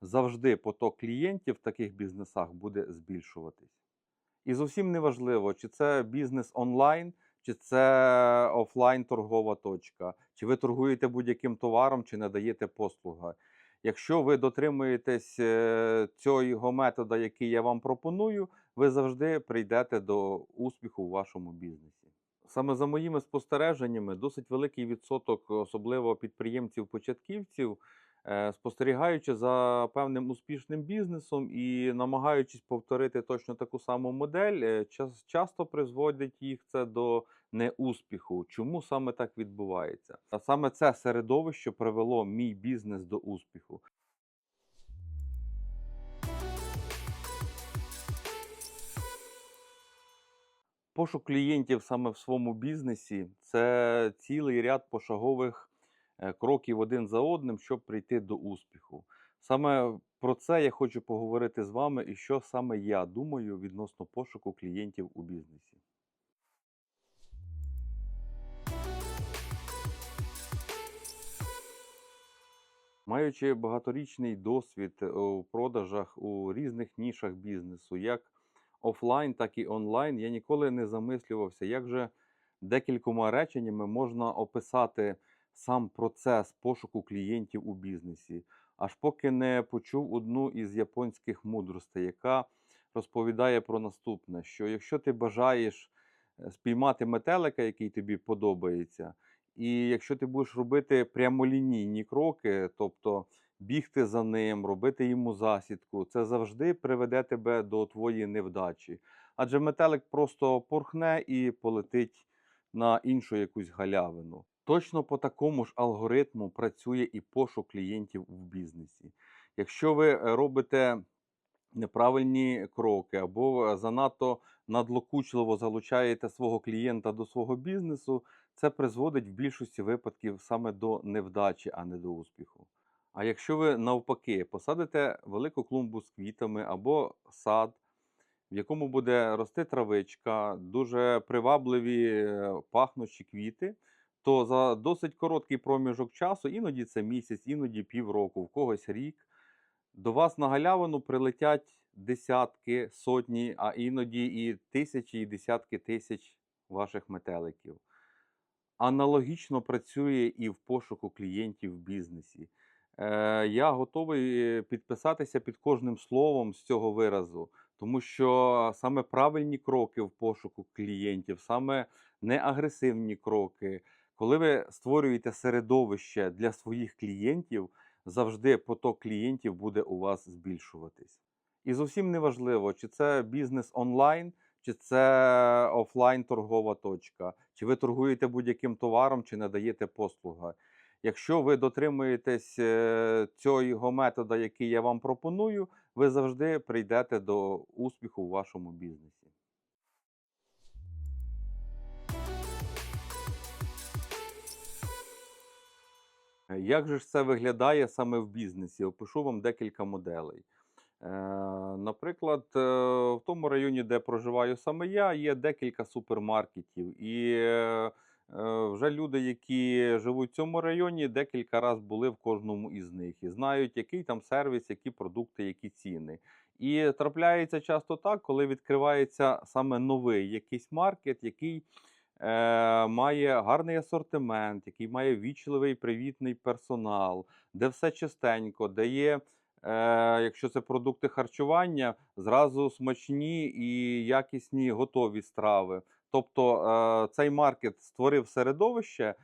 завжди поток клієнтів в таких бізнесах буде збільшуватись. І зовсім не важливо, чи це бізнес онлайн, чи це офлайн торгова точка, чи ви торгуєте будь-яким товаром, чи надаєте послуги. Якщо ви дотримуєтесь е, цього метода, який я вам пропоную, ви завжди прийдете до успіху в вашому бізнесі. Саме за моїми спостереженнями, досить великий відсоток, особливо підприємців-початківців, спостерігаючи за певним успішним бізнесом і намагаючись повторити точно таку саму модель, е, часто призводить їх це до неуспіху. Чому саме так відбувається? А саме це середовище привело мій бізнес до успіху. Пошук клієнтів саме в своєму бізнесі це цілий ряд пошагових е, кроків один за одним, щоб прийти до успіху. Саме про це я хочу поговорити з вами і що саме я думаю відносно пошуку клієнтів у бізнесі. Маючи багаторічний досвід е, у продажах у різних нішах бізнесу, як офлайн, так і онлайн, я ніколи не замислювався, як же декількома реченнями можна описати сам процес пошуку клієнтів у бізнесі, аж поки не почув одну із японських мудростей, яка розповідає про наступне: що якщо ти бажаєш е, спіймати метелика, який тобі подобається, і якщо ти будеш робити прямолінійні кроки, тобто бігти за ним, робити йому засідку, це завжди приведе тебе до твоєї невдачі. Адже метелик просто порхне і полетить на іншу якусь галявину. Точно по такому ж алгоритму працює і пошук клієнтів в бізнесі. Якщо ви е, робите неправильні кроки або занадто надлокучливо залучаєте свого клієнта до свого бізнесу, це призводить в більшості випадків саме до невдачі, а не до успіху. А якщо ви навпаки посадите велику клумбу з квітами або сад, в якому буде рости травичка, дуже привабливі е, пахнучі квіти, то за досить короткий проміжок часу, іноді це місяць, іноді півроку, в когось рік, до вас на галявину прилетять десятки, сотні, а іноді і тисячі, і десятки тисяч ваших метеликів. Аналогічно працює і в пошуку клієнтів в бізнесі. Е, я готовий підписатися під кожним словом з цього виразу, тому що саме правильні кроки в пошуку клієнтів, саме неагресивні кроки, коли ви створюєте середовище для своїх клієнтів, завжди поток клієнтів буде у вас збільшуватись. І зовсім не важливо, чи це бізнес онлайн, чи це офлайн торгова точка, чи ви торгуєте будь-яким товаром, чи надаєте послуги. Якщо ви дотримуєтесь е, цього метода, який я вам пропоную, ви завжди прийдете до успіху в вашому бізнесі. Як же ж це виглядає саме в бізнесі? Опишу вам декілька моделей. Е, Наприклад, е, в тому районі, де проживаю саме я, є декілька супермаркетів. І е, е, вже люди, які живуть в цьому районі, декілька разів були в кожному із них і знають, який там сервіс, які продукти, які ціни. І трапляється часто так, коли відкривається саме новий якийсь маркет, який е, має гарний асортимент, який має вічливий привітний персонал, де все чистенько, де є, е, якщо це продукти харчування, зразу смачні і якісні готові страви. Тобто е, цей маркет створив середовище е,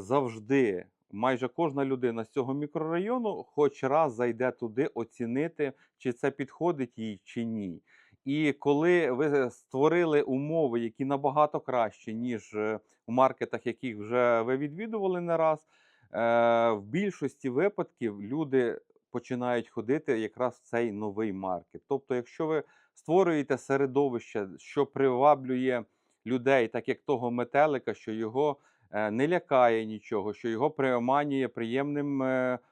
завжди. Майже кожна людина з цього мікрорайону хоч раз зайде туди оцінити, чи це підходить їй чи ні. І коли ви створили умови, які набагато кращі, ніж е, в маркетах, яких вже ви відвідували не раз, е, в більшості випадків люди починають ходити якраз в цей новий маркет. Тобто, якщо ви створюєте середовище, що приваблює людей, так як того метелика, що його е, не лякає нічого, що його приманює приємним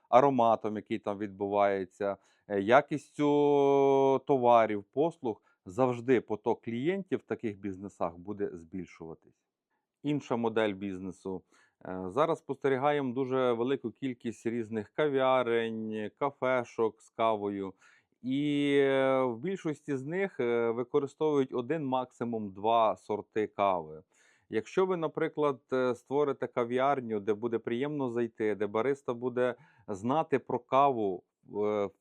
ароматом, який там відбувається, якістю товарів, послуг, завжди поток клієнтів в таких бізнесах буде збільшуватись. Інша модель бізнесу. Е, Зараз спостерігаємо дуже велику кількість різних кав'ярень, кафешок з кавою. І е, в більшості з них е, використовують один, максимум два сорти кави. Якщо ви, наприклад, е, створите кав'ярню, де буде приємно зайти, де бариста буде знати про каву е,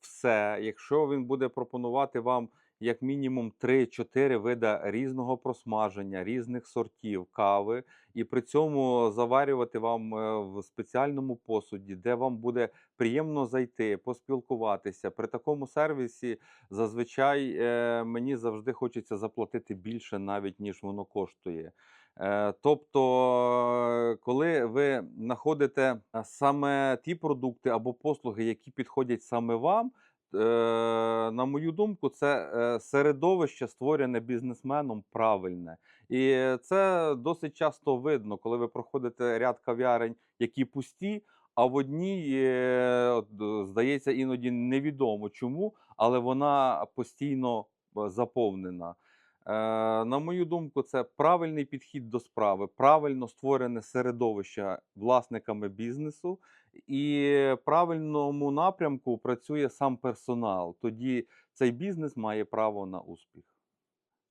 все, якщо він буде пропонувати вам як мінімум 3-4 вида різного просмаження, різних сортів кави, і при цьому заварювати вам е, в спеціальному посуді, де вам буде приємно зайти, поспілкуватися. При такому сервісі зазвичай е, мені завжди хочеться заплатити більше, навіть ніж воно коштує. Е, Тобто, коли ви знаходите е, саме ті продукти або послуги, які підходять саме вам, е, на мою думку, це середовище створене бізнесменом правильне. І це досить часто видно, коли ви проходите ряд кав'ярень, які пусті, а в одній, здається, іноді невідомо чому, але вона постійно заповнена. Е, На мою думку, це правильний підхід до справи, правильно створене середовище власниками бізнесу, і правильному напрямку працює сам персонал. Тоді цей бізнес має право на успіх.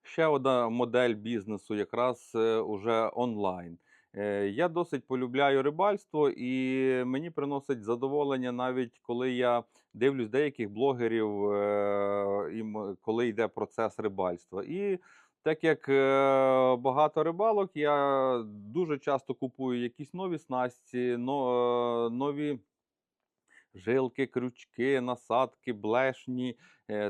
Ще одна модель бізнесу, якраз е, уже онлайн. Е, Я досить полюбляю рибальство, і мені приносить задоволення навіть коли я дивлюсь деяких блогерів, е, коли йде процес рибальства. І так як е, багато рибалок, я дуже часто купую якісь нові снасті, нові жилки, крючки, насадки, блешні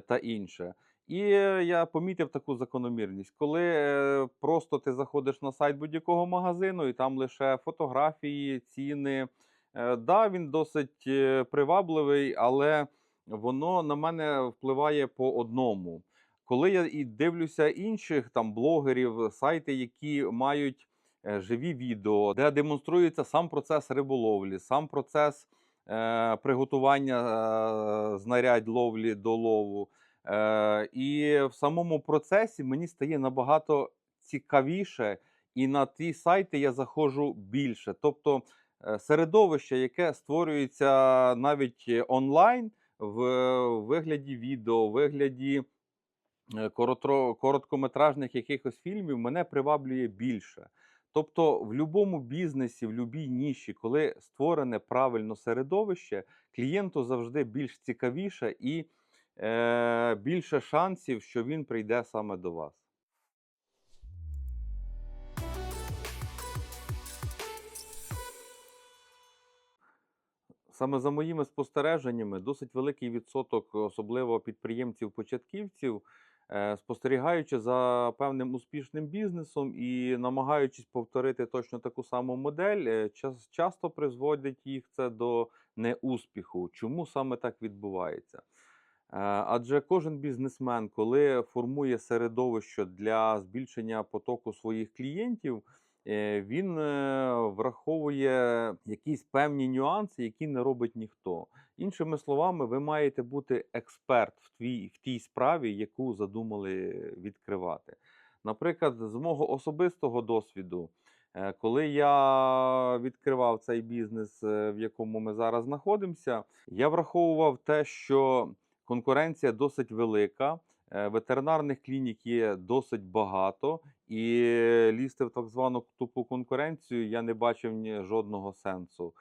та інше. І е, я помітив таку закономірність, коли е, просто ти заходиш на сайт будь-якого магазину, і там лише фотографії, ціни. Е, да, він досить привабливий, але воно на мене впливає по одному. Коли я і дивлюся інших там блогерів, сайти, які мають живі відео, де демонструється сам процес риболовлі, сам процес е, приготування е, знарядь ловлі до лову. Е, і в самому процесі мені стає набагато цікавіше, і на ті сайти я заходжу більше. Тобто е, середовище, яке створюється навіть онлайн в вигляді відео, в вигляді е, короткометражних якихось фільмів, мене приваблює більше. Тобто, в будь-якому бізнесі, в будь-якій ніші, коли створене правильно середовище, клієнту завжди більш цікавіше і е, більше шансів, що він прийде саме до вас. Саме за моїми спостереженнями, досить великий відсоток, особливо підприємців-початківців, е, спостерігаючи за певним успішним бізнесом і намагаючись повторити точно таку саму модель, е, час- часто призводить їх це до неуспіху. Чому саме так відбувається? Е, Адже кожен бізнесмен, коли формує середовище для збільшення потоку своїх клієнтів, е, він е, враховує якісь певні нюанси, які не робить ніхто. Іншими словами, ви маєте бути експерт в, твій, в тій справі, яку задумали відкривати. Наприклад, з мого особистого досвіду, коли я відкривав цей бізнес, в якому ми зараз знаходимося, я враховував те, що конкуренція досить велика, е, ветеринарних клінік є досить багато, і лізти в так звану тупу конкуренцію я не бачив жодного сенсу.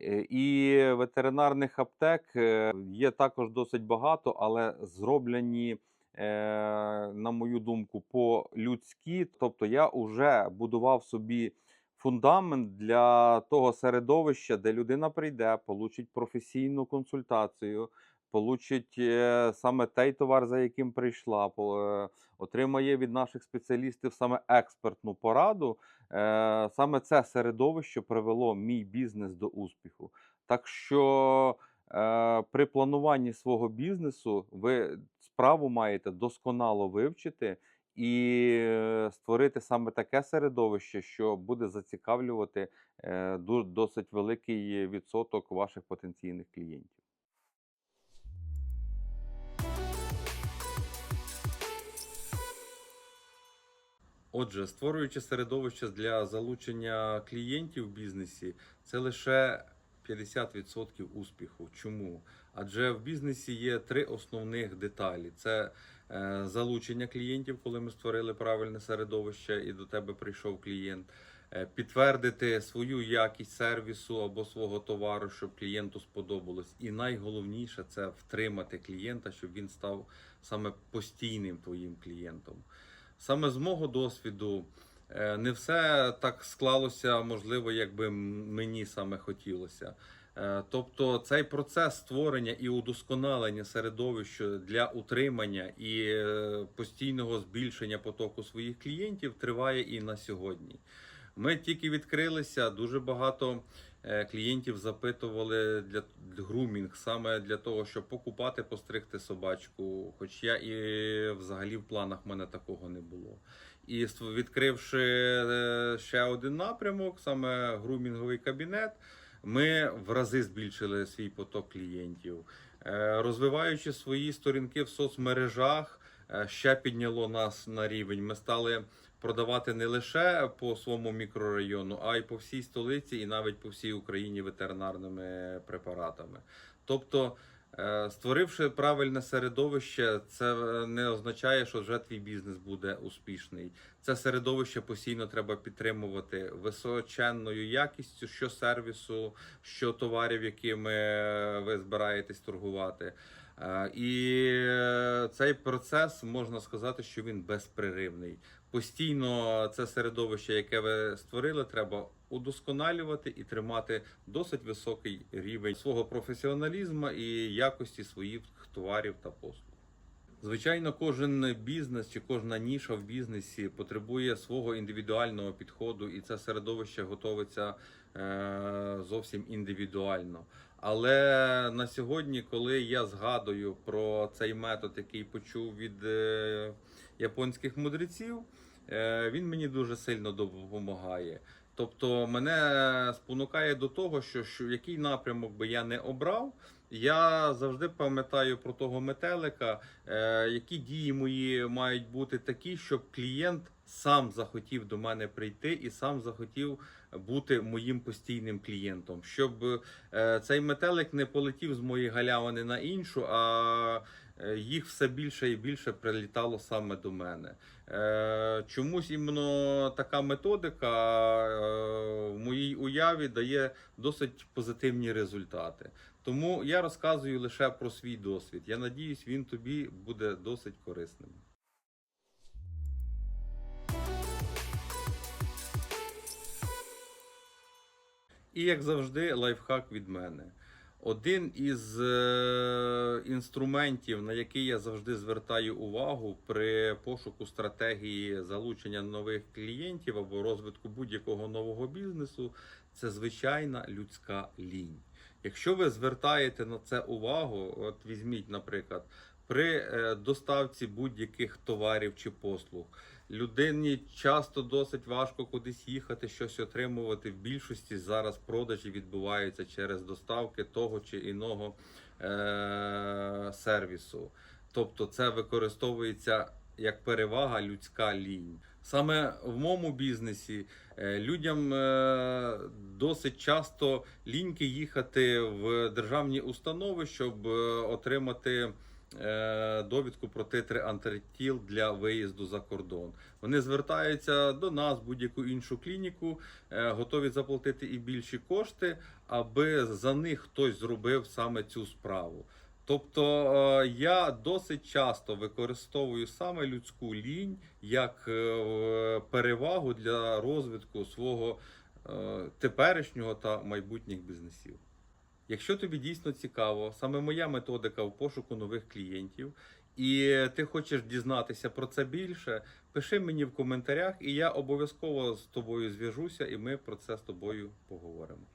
Е, І ветеринарних аптек е, є також досить багато, але зроблені, на мою думку, по-людськи. Тобто я вже будував собі фундамент для того середовища, де людина прийде, получить професійну консультацію, получить е, саме той товар, за яким прийшла, е, отримає від наших спеціалістів саме експертну пораду. Е, Саме це середовище привело мій бізнес до успіху. Так що при плануванні свого бізнесу ви справу маєте досконало вивчити і створити саме таке середовище, що буде зацікавлювати досить великий відсоток ваших потенційних клієнтів. Отже, створюючи середовище для залучення клієнтів в бізнесі, це лише 50% успіху. Чому? Адже в бізнесі є три основних деталі: це е, залучення клієнтів, коли ми створили правильне середовище і до тебе прийшов клієнт. Е, Підтвердити свою якість сервісу або свого товару, щоб клієнту сподобалось. І найголовніше це втримати клієнта, щоб він став саме постійним твоїм клієнтом. Саме з мого досвіду е, не все так склалося, можливо, як би мені саме хотілося. Е, Тобто цей процес створення і удосконалення середовища для утримання і е, постійного збільшення потоку своїх клієнтів триває і на сьогодні. Ми тільки відкрилися, дуже багато клієнтів запитували для грумінг, саме для того, щоб покупати, постригти собачку. Хоч я і взагалі в планах в мене такого не було. І відкривши е, ще один напрямок, саме грумінговий кабінет, ми в рази збільшили свій поток клієнтів. Е, Розвиваючи свої сторінки в соцмережах, е, ще підняло нас на рівень. Ми стали продавати не лише по своєму мікрорайону, а й по всій столиці і навіть по всій Україні ветеринарними препаратами. Тобто, е, створивши правильне середовище, це не означає, що вже твій бізнес буде успішний. Це середовище постійно треба підтримувати височенною якістю, що сервісу, що товарів, якими ви збираєтесь торгувати. Е, І е, цей процес можна сказати, що він безпреривний. Постійно це середовище, яке ви створили, треба удосконалювати і тримати досить високий рівень свого професіоналізму і якості своїх товарів та послуг. Звичайно, кожен бізнес чи кожна ніша в бізнесі потребує свого індивідуального підходу, і це середовище готовиться е, зовсім індивідуально. Але на сьогодні, коли я згадую про цей метод, який почув від е, японських мудреців, він мені дуже сильно допомагає. Тобто мене спонукає до того, що, що який напрямок би я не обрав, я завжди пам'ятаю про того метелика, е, які дії мої мають бути такі, щоб клієнт сам захотів до мене прийти і сам захотів бути моїм постійним клієнтом, щоб е, цей метелик не полетів з моєї галявини на іншу, а е, їх все більше і більше прилітало саме до мене. Е, Чомусь іменно така методика е, в моїй уяві дає досить позитивні результати. Тому я розказую лише про свій досвід. Я надіюсь, він тобі буде досить корисним. І як завжди, лайфхак від мене. Один із е, інструментів, на який я завжди звертаю увагу при пошуку стратегії залучення нових клієнтів або розвитку будь-якого нового бізнесу, це звичайна людська лінь. Якщо ви звертаєте на це увагу, от візьміть, наприклад, при е, доставці будь-яких товарів чи послуг, людині часто досить важко кудись їхати, щось отримувати. В більшості зараз продажі відбуваються через доставки того чи іного е- сервісу. Тобто це використовується як перевага людська лінь. Саме в моєму бізнесі е, людям е, досить часто ліньки їхати в державні установи, щоб е, отримати довідку про титри антитіл для виїзду за кордон. Вони звертаються до нас, будь-яку іншу клініку, е, готові заплатити і більші кошти, аби за них хтось зробив саме цю справу. Тобто е, я досить часто використовую саме людську лінь як е, перевагу для розвитку свого е, теперішнього та майбутніх бізнесів. Якщо тобі дійсно цікаво, саме моя методика в пошуку нових клієнтів, і ти хочеш дізнатися про це більше, пиши мені в коментарях, і я обов'язково з тобою зв'яжуся, і ми про це з тобою поговоримо.